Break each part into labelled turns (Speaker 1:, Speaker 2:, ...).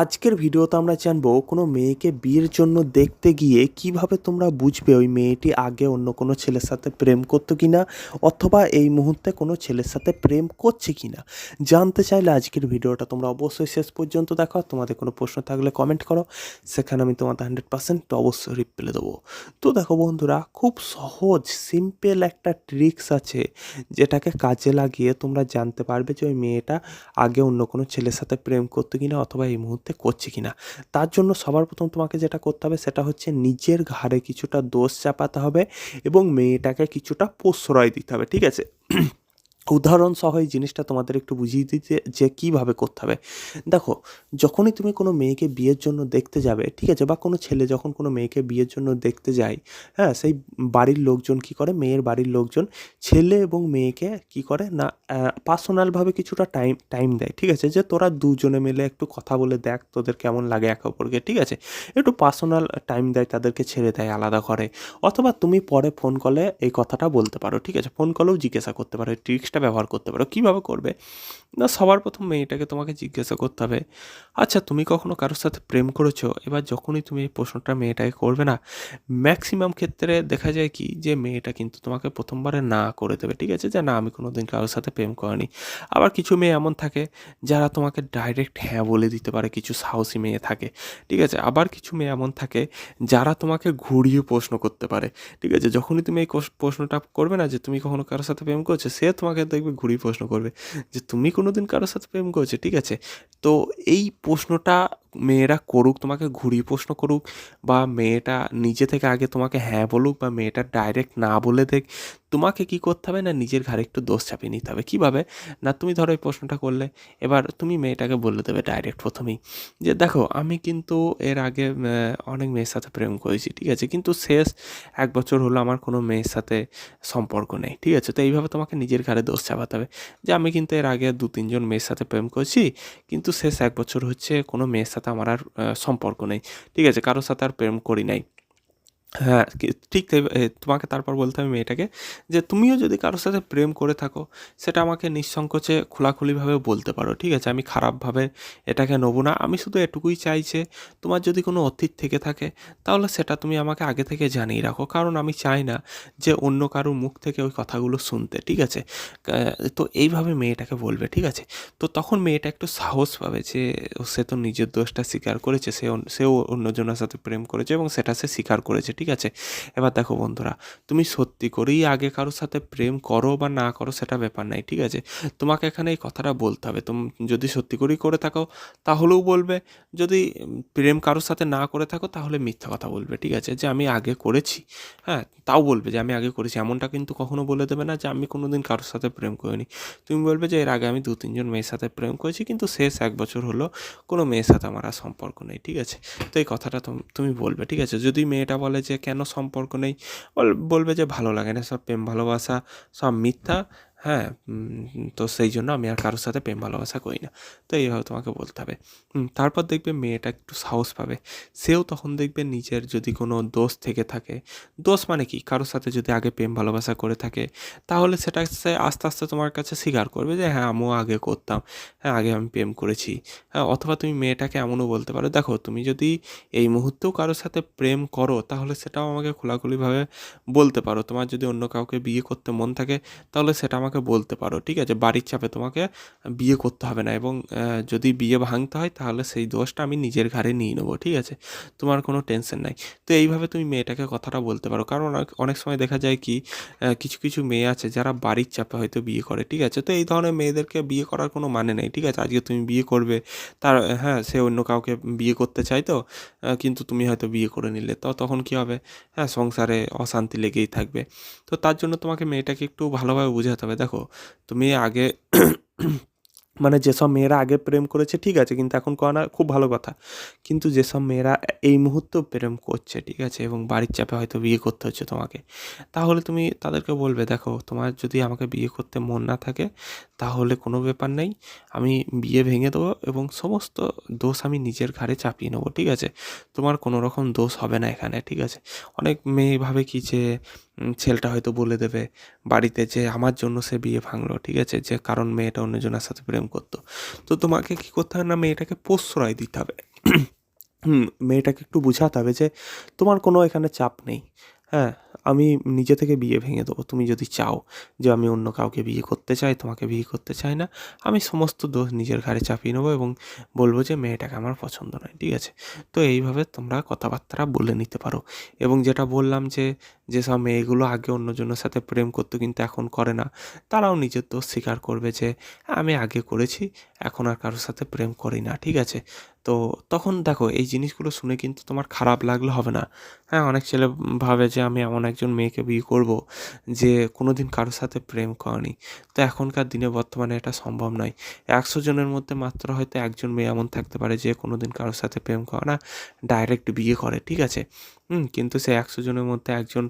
Speaker 1: আজকের ভিডিওতে আমরা জানব কোনো মেয়েকে বিয়ের জন্য দেখতে গিয়ে কীভাবে তোমরা বুঝবে ওই মেয়েটি আগে অন্য কোনো ছেলের সাথে প্রেম করতো কিনা, অথবা এই মুহূর্তে কোনো ছেলের সাথে প্রেম করছে কিনা। জানতে চাইলে আজকের ভিডিওটা তোমরা অবশ্যই শেষ পর্যন্ত দেখো তোমাদের কোনো প্রশ্ন থাকলে কমেন্ট করো। সেখানে আমি তোমাদের হান্ড্রেড পার্সেন্ট অবশ্যই রিপ্লাই দেবো। তো দেখো বন্ধুরা, খুব সহজ সিম্পল একটা ট্রিক্স আছে যেটাকে কাজে লাগিয়ে তোমরা জানতে পারবে যে ওই মেয়েটা আগে অন্য কোনো ছেলের সাথে প্রেম করতো কিনা, অথবা এই মুহূর্তে করছে কিনা। তার জন্য সবার প্রথম তোমাকে যেটা করতে হবে সেটা হচ্ছে নিজের ঘাড়ে কিছুটা দোষ চাপাতে হবে এবং মেয়েটাকে কিছুটা প্রশ্রয় দিতে হবে, ঠিক আছে? উদাহরণ সহ এই জিনিসটা তোমাদের একটু বুঝিয়ে দিতে যে কীভাবে করতে হবে। দেখো, যখনই তুমি কোনো মেয়েকে বিয়ের জন্য দেখতে যাবে, ঠিক আছে, বা কোনো ছেলে যখন কোনো মেয়েকে বিয়ের জন্য দেখতে যায় হ্যাঁ সেই বাড়ির লোকজন কি করে, মেয়ের বাড়ির লোকজন ছেলে এবং মেয়েকে কি করে না পার্সোনালভাবে কিছুটা টাইম টাইম দেয়, ঠিক আছে, যে তোরা দুজনে মিলে একটু কথা বলে দেখ তোদের কেমন লাগে একে অপরকে, ঠিক আছে, একটু পার্সোনাল টাইম দেয়, তাদেরকে ছেড়ে দেয় আলাদা করে অথবা তুমি পরে ফোন কলে এই কথাটা বলতে পারো, ঠিক আছে ফোন কলেও জিজ্ঞাসা করতে পারো, এই ট্রিক্সটা ব্যবহার করতে পারো। কীভাবে করবে? না, সবার প্রথম মেয়েটাকে তোমাকে জিজ্ঞাসা করতে হবে আচ্ছা তুমি কখনো কারোর সাথে প্রেম করেছ? এবার যখনই তুমি এই প্রশ্নটা মেয়েটাকে করবে না ম্যাক্সিমাম ক্ষেত্রে দেখা যায় কি যে, মেয়েটা কিন্তু তোমাকে প্রথমবারে না করে দেবে, ঠিক আছে? যে, না, আমি কোনো দিন কারোর সাথে প্রেম করিনি। আবার কিছু মেয়ে এমন থাকে যারা তোমাকে ডাইরেক্ট হ্যাঁ বলে দিতে পারে, কিছু সাহসী মেয়ে থাকে, ঠিক আছে? আবার কিছু মেয়ে এমন থাকে যারা তোমাকে ঘুরিয়ে প্রশ্ন করতে পারে, ঠিক আছে? যখনই তুমি এই প্রশ্নটা করবে না যে, তুমি কখনো কারোর সাথে প্রেম করছ? সে তোমাকে দেখবে ঘুরিয়ে প্রশ্ন করবে যে তুমি কোনো দিন কারোর সাথে প্রেম করেছ? ঠিক আছে। তো এই প্রশ্নটা মেয়েরা করুক, তোমাকে ঘুরিয়ে প্রশ্ন করুক বা মেয়েটা নিজে থেকে আগে তোমাকে হ্যাঁ বলুক বা মেয়েটা ডাইরেক্ট না বলে দেখ তোমাকে কি করতে হবে না নিজের ঘাড়ে একটু দোষ চাপিয়ে নিতে হবে? কীভাবে? না, তুমি ধরো এই প্রশ্নটা করলে। এবার তুমি মেয়েটাকে বলে দেবে ডাইরেক্ট প্রথমেই যে, দেখো, আমি কিন্তু এর আগে অনেক মেয়ের সাথে প্রেম করেছি, ঠিক আছে? কিন্তু শেষ এক বছর হলো আমার কোনো মেয়ের সাথে সম্পর্ক নেই, ঠিক আছে? তো এইভাবে তোমাকে নিজের ঘাড়ে দোষ চাপাতে হবে। যে, আমি কিন্তু এর আগে দু তিনজন মেয়ের সাথে প্রেম করেছি, কিন্তু শেষ এক বছর হচ্ছে কোনো মেয়ের সাথে আমার আর সম্পর্ক নেই, ঠিক আছে? কারোর সাথে আর প্রেম করি নাই। হ্যাঁ ঠিক তাই- তোমাকে তারপর বলতে হবে মেয়েটাকে যে তুমিও যদি কারোর সাথে প্রেম করে থাকো, সেটা আমাকে নিঃসংকোচে খোলাখুলিভাবে বলতে পারো, ঠিক আছে? আমি খারাপভাবে এটাকে নেব না। আমি শুধু এটুকুই চাই যে তোমার যদি কোনো অতীত থেকে থাকে, তাহলে সেটা তুমি আমাকে আগে থেকে জানিয়ে রাখো। কারণ আমি চাই না যে অন্য কারোর মুখ থেকে ওই কথাগুলো শুনতে, ঠিক আছে? তো এইভাবে মেয়েটাকে বলবে, ঠিক আছে? তো তখন মেয়েটা একটু সাহস পাবে যে সে তো নিজের দোষটা স্বীকার করেছে, সে সেও অন্যজনের সাথে প্রেম করেছে এবং সেটা সে স্বীকার করেছে, ঠিক আছে? এবার দেখো বন্ধুরা, তুমি সত্যি করেই আগে কারোর সাথে প্রেম করো বা না করো সেটা ব্যাপার নাই, ঠিক আছে? তোমাকে এখানে এই কথাটা বলতে হবে। তুমি যদি সত্যি করেই করে থাকো, তাহলেও বলবে। যদি প্রেম কারোর সাথে না করে থাকো, তাহলে মিথ্যা কথা বলবে, ঠিক আছে? যে আমি আগে করেছি হ্যাঁ? তাও বলবে যে আমি আগে করেছি। এমনটা কিন্তু কখনো বলে দেবে না যে আমি কোনো দিন কারোর সাথে প্রেম করিনি। তুমি বলবে যে এর আগে আমি দু তিনজন মেয়ের সাথে প্রেম করেছি, কিন্তু শেষ এক বছর হলো কোনো মেয়ের সাথে আমার আর সম্পর্ক নেই, ঠিক আছে? তো এই কথাটা তুমি বলবে, ঠিক আছে? যদি মেয়েটা বলে যে কেন সম্পর্ক নেই। বল- বলবে যে ভালো লাগে না সব প্রেম ভালোবাসা সব মিথ্যা। হ্যাঁ তো সেই জন্য আমি আর কারোর সাথে প্রেম ভালোবাসা করি না। তো এইভাবে তোমাকে বলতে হবে। তারপর দেখবে মেয়েটা একটু সাহস পাবে। সেও তখন দেখবে নিজের যদি কোনো দোষ থেকে থাকে, দোষ মানে কি? কারোর সাথে যদি আগে প্রেম ভালোবাসা করে থাকে, তাহলে সেটা সে আস্তে আস্তে তোমার কাছে স্বীকার করবে যে হ্যাঁ আমিও আগে করতাম। হ্যাঁ আগে আমি প্রেম করেছি। হ্যাঁ অথবা তুমি মেয়েটাকে এমনও বলতে পারো, দেখো, তুমি যদি এই মুহূর্তেও কারোর সাথে প্রেম করো, তাহলে সেটাও আমাকে খোলাখুলিভাবে বলতে পারো। তোমার যদি অন্য কাউকে বিয়ে করতে মন থাকে, তাহলে সেটা আমাকে বলতে পারো, ঠিক আছে? বাড়ির চাপে তোমাকে বিয়ে করতে হবে না এবং যদি বিয়ে ভাঙতে হয় তাহলে সেই দোষটা আমি নিজের ঘাড়ে নিয়ে নেব, ঠিক আছে? তোমার কোনো টেনশন নাই। তো এইভাবে তুমি মেয়েটাকে কথাটা বলতে পারো। কারণ অনেক সময় দেখা যায় কি কিছু কিছু মেয়ে আছে যারা বাড়ির চাপে হয়তো বিয়ে করে, ঠিক আছে? তো এই ধরনের মেয়েদেরকে বিয়ে করার কোনো মানে নেই, ঠিক আছে? আজকে তুমি বিয়ে করবে, তার হ্যাঁ সে অন্য কাউকে বিয়ে করতে চাই তো কিন্তু তুমি হয়তো বিয়ে করে নিলে। তো তখন কি হবে? হ্যাঁ সংসারে অশান্তি লেগেই থাকবে। তো তার জন্য তোমাকে মেয়েটাকে একটু ভালোভাবে বোঝাতে হবে। দেখো, তুমি আগে মানে যেসব মেয়েরা আগে প্রেম করেছে, ঠিক আছে, কিন্তু এখন করে খুব ভালো কথা। কিন্তু যেসব মেয়েরা এই মুহূর্তেও প্রেম করছে, ঠিক আছে, এবং বাড়ির চাপে হয়তো বিয়ে করতে হচ্ছে তোমাকে, তাহলে তুমি তাদেরকে বলবে, দেখো, তোমার যদি আমাকে বিয়ে করতে মন না থাকে, তাহলে কোনো ব্যাপার নেই, আমি বিয়ে ভেঙে দেবো এবং সমস্ত দোষ আমি নিজের ঘাড়ে চাপিয়ে নেব, ঠিক আছে? তোমার কোনো রকম দোষ হবে না এখানে, ঠিক আছে? অনেক মেয়ে ভাবে কি যে ছেলেটা হয়তো বলে দেবে, বাড়িতে যে আমার জন্য সে বিয়ে ভাঙলো, ঠিক আছে? যে কারণ মেয়েটা অন্যজনের সাথে প্রেম করতো। তো তোমাকে কি করতে হবে না, মেয়েটাকে প্রশ্রয় দিতে হবে। মেয়েটাকে একটু বোঝাতে হবে যে তোমার কোনো এখানে চাপ নেই হ্যাঁ? আমি নিজে থেকে বিয়ে ভেঙে দেবো। তুমি যদি চাও যে আমি অন্য কাউকে বিয়ে করতে চাই, তোমাকে বিয়ে করতে চাই না, আমি সমস্ত দোষ নিজের ঘাড়ে চাপিয়ে নেব এবং বলব যে মেয়েটাকে আমার পছন্দ নয়, ঠিক আছে? তো এইভাবে তোমরা কথাবার্তা বলে নিতে পারো। এবং যেটা বললাম যে যেসব মেয়েগুলো আগে অন্যজনের সাথে প্রেম করতো কিন্তু এখন করে না, তারাও নিজের দোষ স্বীকার করবে যে আমি আগে করেছি এখন আর কারোর সাথে প্রেম করি না, ঠিক আছে? তো তখন দেখো, এই জিনিসগুলো শুনে কিন্তু তোমার খারাপ লাগলে হবে না। হ্যাঁ অনেক ছেলে ভাবে যে আমি এমন একজন মেয়েকে বিয়ে করব যে কোনো দিন কারোর সাথে প্রেম করেনি। তো এখনকার দিনে বর্তমানে এটা সম্ভব নয়। একশো জনের মধ্যে মাত্র হয়তো একজন মেয়ে এমন থাকতে পারে যে কোনো দিন কারোর সাথে প্রেম করে না, ডাইরেক্ট বিয়ে করে, ঠিক আছে? হুম, কিন্তু সে একশো জনের মধ্যে একজন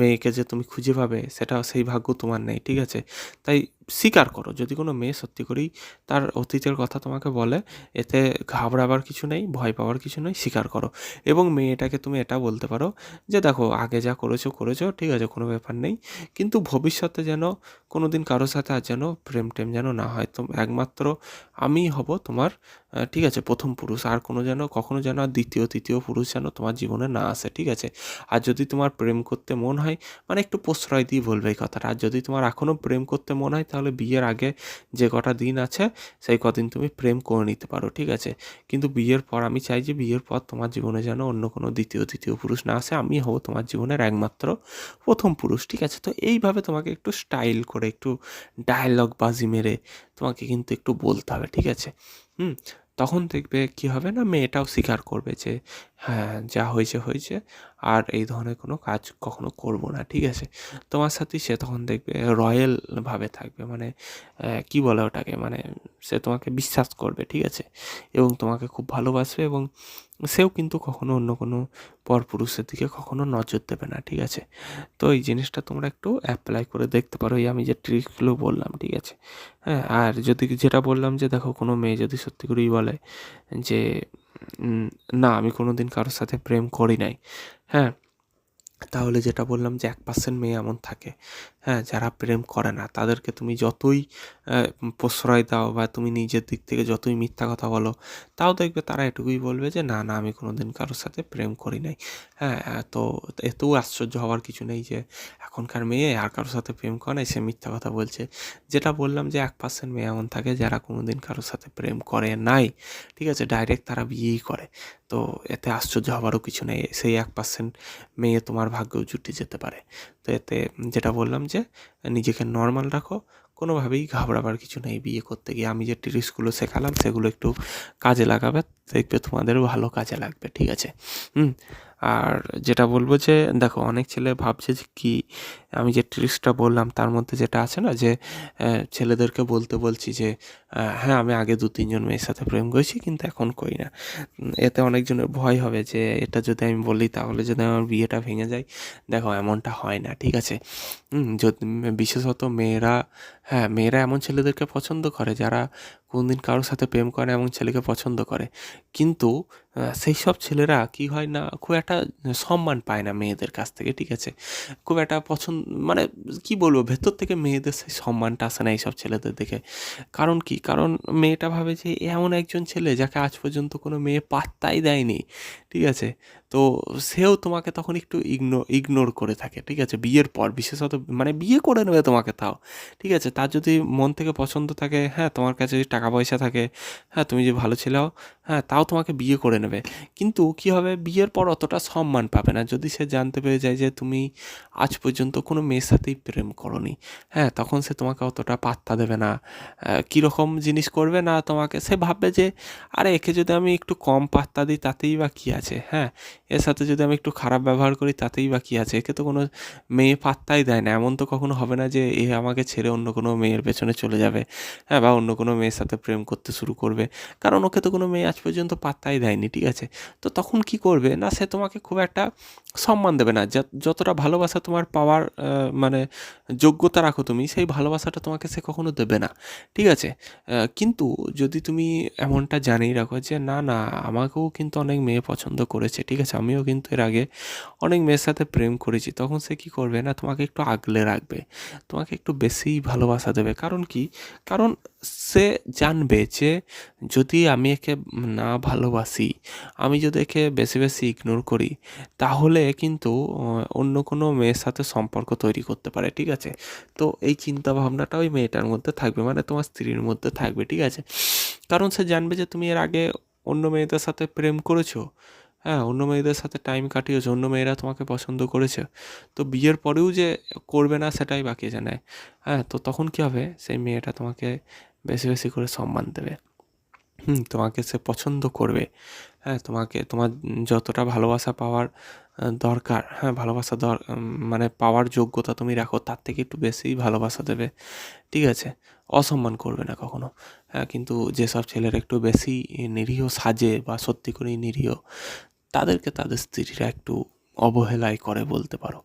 Speaker 1: মেয়েকে যে তুমি খুঁজে পাবে সেটা সেই ভাগ্য তোমার নেই, ঠিক আছে? তাই স্বীকার করো, যদি কোনো মেয়ে সত্যি করেই তার অতীতের কথা তোমাকে বলে, এতে ঘাবড়াবার কিছু নেই, ভয় পাওয়ার কিছু নেই, স্বীকার করো। এবং মেয়েটাকে তুমি এটা বলতে পারো যে, দেখো, আগে যা করেছ করেছ, ঠিক আছে, কোনো ব্যাপার নেই। কিন্তু ভবিষ্যতে যেন কোনো দিন কারোর সাথে আর যেন প্রেম টেম যেন না হয়, তো একমাত্র আমিই হব তোমার ঠিক আছে, প্রথম পুরুষ। আর কোনো যেন, কখনো যেন আর দ্বিতীয়, তৃতীয় পুরুষ যেন তোমার জীবনে না আসে, ঠিক আছে? আর যদি তোমার প্রেম করতে মন হয় মানে একটু প্রশ্রয় দিয়ে বলবে এই কথাটা। আর যদি তোমার এখনও প্রেম করতে মন হয়, তাহলে বিয়ের আগে যে কটা দিন আছে, সেই কদিন তুমি প্রেম করে নিতে পারো, ঠিক আছে? কিন্তু বিয়ের পর আমি চাই যে বিয়ের পর তোমার জীবনে যেন অন্য কোনো দ্বিতীয়, তৃতীয় পুরুষ না আসে। আমি হব তোমার জীবনের একমাত্র প্রথম পুরুষ, ঠিক আছে? তো এইভাবে তোমাকে একটু স্টাইল করে, একটু ডায়লগ বাজি মেরে তোমাকে কিন্তু একটু বলতে হবে, ঠিক আছে? হুম? তখন দেখবে কি হবে না মেয়েটাও স্বীকার করবে যে হ্যাঁ যা হয়েছে হয়েছে। আর এই ধরনের কোনো কাজ কখনো করব না, ঠিক আছে? তোমার সাথে সে তখন দেখবে রয়্যালভাবে থাকবে। মানে কি বলে ওটাকে? মানে সে তোমাকে বিশ্বাস করবে, ঠিক আছে? এবং তোমাকে খুব ভালোবাসবে এবং সেও কিন্তু কখনো অন্য কোনো পরপুরুষের দিকে কখনো নজর দেবে না, ঠিক আছে? তো এই জিনিসটা তোমরা একটু অ্যাপ্লাই করে দেখতে পারো, এই আমি যে ট্রিকগুলো বললাম, ঠিক আছে? হ্যাঁ আর যদি যেটা বললাম যে দেখো কোনো মেয়ে যদি সত্যি করেই বলে যে না, আমি কোনো দিন কারোর সাথে প্রেম করি নাই। হ্যাঁ তাহলে যেটা বললাম যে এক পার্সেন্ট মেয়ে এমন থাকে। হ্যাঁ যারা প্রেম করে না, তাদেরকে তুমি যতই প্রশ্রয় দাও বা তুমি নিজের দিক থেকে যতই মিথ্যা কথা বলো, তাও দেখবে তারা এটুকুই বলবে যে, না না, আমি কোনো দিন কারোর সাথে প্রেম করি নাই। হ্যাঁ তো এতেও আশ্চর্য হওয়ার কিছু নেই যে, এখনকার মেয়ে আর কারোর সাথে প্রেম করে নাই সে মিথ্যা কথা বলছে। যেটা বললাম যে, এক পার্সেন্ট মেয়ে এমন থাকে যারা কোনো দিন কারোর সাথে প্রেম করে নাই, ঠিক আছে? ডাইরেক্ট তারা বিয়েই করে। তো এতে আশ্চর্য হওয়ারও কিছু নেই, সেই এক পার্সেন্ট মেয়ে তোমার ভাগ্যেও জুটে যেতে পারে। তো এতে, যেটা বললাম নিজেকে নর্মাল রাখো কোনোভাবেই ঘাবড়াবার কিছু নেই বিয়ে করতে গিয়ে। আমি যে টিপসগুলো শেখালাম, সেগুলো একটু কাজে লাগাবে, দেখবে তোমাদেরও ভালো কাজে লাগবে, ঠিক আছে? হুম? আর যেটা বলব যে, দেখো, অনেক ছেলে ভাবছে যে কি, আমি যে ট্রিক্সটা বললাম, তার মধ্যে যেটা আছে না যে ছেলেদেরকে বলতে বলছি যে হ্যাঁ আমি আগে দু তিনজন মেয়ের সাথে প্রেম করেছি, কিন্তু এখন করি না। এতে অনেকজনের ভয় হবে যে, এটা যদি আমি বলি, তাহলে যদি আমার বিয়েটা ভেঙে যায়, দেখো, এমনটা হয় না, ঠিক আছে? যদি বিশেষত মেয়েরা হ্যাঁ মেয়েরা এমন ছেলেদেরকে পছন্দ করে যারা কোনদিন কারোর সাথে প্রেম করে এবং ছেলেকে পছন্দ করে। কিন্তু সেই সব ছেলেরা কি হয় না, খুব একটা সম্মান পায় না মেয়েদের কাছ থেকে, ঠিক আছে? খুব একটা পছন্দ মানে কি বলব, ভেতর থেকে মেয়েদের সেই সম্মানটা আসে না এইসব ছেলেদের দেখে। কারণ কি? কারণ মেয়েটা ভাবে যে এমন একজন ছেলে যাকে আজ পর্যন্ত কোনো মেয়ে পাত্তাই দেয়নি, ঠিক আছে? তো সেও তোমাকে তখন একটু ইগনো, ইগনোর করে থাকে, ঠিক আছে? বিয়ের পর, বিশেষত মানে বিয়ে করে নেবে তোমাকে তাও, ঠিক আছে? তার যদি মন থেকে পছন্দ থাকে হ্যাঁ তোমার কাছে যদি টাকা পয়সা থাকে। হ্যাঁ তুমি যে ভালো ছিলাও হ্যাঁ তাও তোমাকে বিয়ে করে নেবে। কিন্তু কি হবে, বিয়ের পর অতটা সম্মান পাবে না। যদি সে জানতে পেরে যায় যে তুমি আজ পর্যন্ত কোনো মেয়ের সাথেই প্রেম করনি হ্যাঁ তখন সে তোমাকে অতটা পাত্তা দেবে না। কীরকম জিনিস করবে না তোমাকে? সে ভাববে যে, আরে, একে যদি আমি একটু কম পাত্তা দিই, তাতেই বা কী আছে? হ্যাঁ এর সাথে যদি আমি একটু খারাপ ব্যবহার করি, তাতেই বা কী আছে? একে তো কোনো মেয়ে পাত্তাই দেয় না। এমন তো কখনো হবে না যে, এ আমাকে ছেড়ে অন্য কোনো মেয়ের পেছনে চলে যাবে হ্যাঁ বা অন্য কোনো মেয়ের সাথে প্রেম করতে শুরু করবে। কারণ ওকে তো কোনো মেয়ে আজ পর্যন্ত পাত্তাই দেয়নি, ঠিক আছে? তো তখন কি করবে? না, সে তোমাকে খুব একটা সম্মান দেবে না। যতটা ভালোবাসা তোমার পাওয়ার মানে যোগ্যতা রাখো তুমি, সেই ভালোবাসাটা তোমাকে সে কখনো দেবে না, ঠিক আছে? কিন্তু যদি তুমি এমনটা জানিয়ে রাখো যে, না না, আমাকেও কিন্তু অনেক মেয়ে পছন্দ করেছে, ঠিক আছে? আমিও কিন্তু এর আগে অনেক মেয়ের সাথে প্রেম করেছি। তখন সে কি করবে? না, তোমাকে একটু আগলে রাখবে। তোমাকে একটু বেশিই ভালোবাসা দেবে। কারণ কি? কারণ
Speaker 2: সে জানবে যে যদি আমি একে না ভালোবাসি, আমি যদি একে বেশি বেশি ইগনোর করি, তাহলে কিন্তু অন্য কোনো মেয়ের সাথে সম্পর্ক তৈরি করতে পারে, ঠিক আছে? তো এই চিন্তা ভাবনাটা ওই মেয়েটার মধ্যে থাকবে মানে তোমার স্ত্রীর মধ্যে থাকবে, ঠিক আছে? কারণ সে জানবে যে তুমি এর আগে অন্য মেয়েদের সাথে প্রেম করেছ হ্যাঁ অন্য মেয়েদের সাথে টাইম কাটিয়েছো, অন্য মেয়েরা তোমাকে পছন্দ করেছে, তো বিয়ের পরেও যে করবে না সেটাই বাকি জানায় হ্যাঁ তো তখন কী হবে? সেই মেয়েটা তোমাকে বেশি বেশি করে সম্মান দেবে। হুম, তোমাকে সে পছন্দ করবে। হ্যাঁ তোমাকে, তোমার যতটা ভালোবাসা পাওয়ার দরকার হ্যাঁ ভালোবাসা দর মানে পাওয়ার যোগ্যতা তুমি রাখো, তার থেকে একটু বেশিই ভালোবাসা দেবে। ঠিক আছে? অসম্মান করবে না কখনো। হ্যাঁ কিন্তু যেসব ছেলেরা একটু বেশি নিরীহ সাজে বা সত্যি করেই নিরীহ, তাদেরকে তাদের স্ত্রীরা একটু অবহেলায় করে বলতে পারো।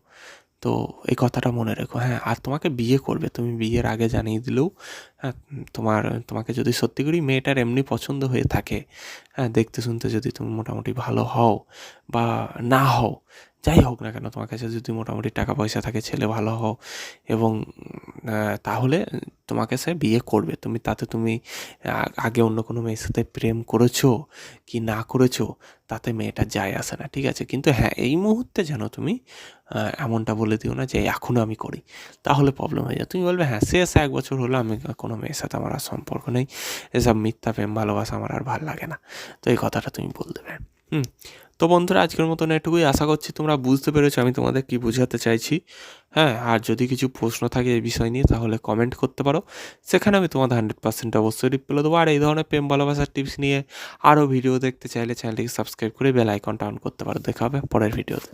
Speaker 2: তো এই কথাটা মনে রেখো হ্যাঁ আর তোমাকে বিয়ে করবে, তুমি বিয়ের আগে জানিয়ে দিলেও হ্যাঁ তোমার, তোমাকে যদি সত্যি করি মেয়েটার এমনি পছন্দ হয়ে থাকে হ্যাঁ দেখতে শুনতে যদি তুমি মোটামুটি ভালো হও বা না হও যাই হোক না কেন, তোমার কাছে যদি মোটামুটি টাকা পয়সা থাকে, ছেলে ভালো হও এবং তাহলে তোমাকে সে বিয়ে করবে। তুমি, তাতে তুমি আগে অন্য কোনো মেয়ের সাথে প্রেম করেছ কি না করেছ, তাতে মেয়েটা যায় আসে না, ঠিক আছে? কিন্তু হ্যাঁ এই মুহূর্তে যেন তুমি এমনটা বলে দিও না যে এখনও আমি করি। তাহলে প্রবলেম হয়ে যায়। তুমি বলবে হ্যাঁ শেষ এক বছর হলো, আমি কোনো মেয়ের সাথে আমার আর সম্পর্ক নেই। এসব মিথ্যা প্রেম, ভালোবাসা আমার আর ভালো লাগে না। তো এই কথাটা তুমি বল দেবে হুম তো বন্ধুরা, আজকের মতন এটুকুই আশা করছি তোমরা বুঝতে পেরেছ, আমি তোমাদের কি বোঝাতে চাইছি। হ্যাঁ আর যদি কিছু প্রশ্ন থাকে এই বিষয় নিয়ে, তাহলে কমেন্ট করতে পারো। সেখানে আমি তোমাদের হান্ড্রেড পার্সেন্ট অবশ্যই রিপ্লাই দেবো। আর এই ধরনের প্রেম ভালোবাসার টিপস নিয়ে আরও ভিডিও দেখতে চাইলে চ্যানেলটিকে সাবস্ক্রাইব করে বেল আইকনটা অন করতে পারো। দেখা হবে পরের ভিডিওতে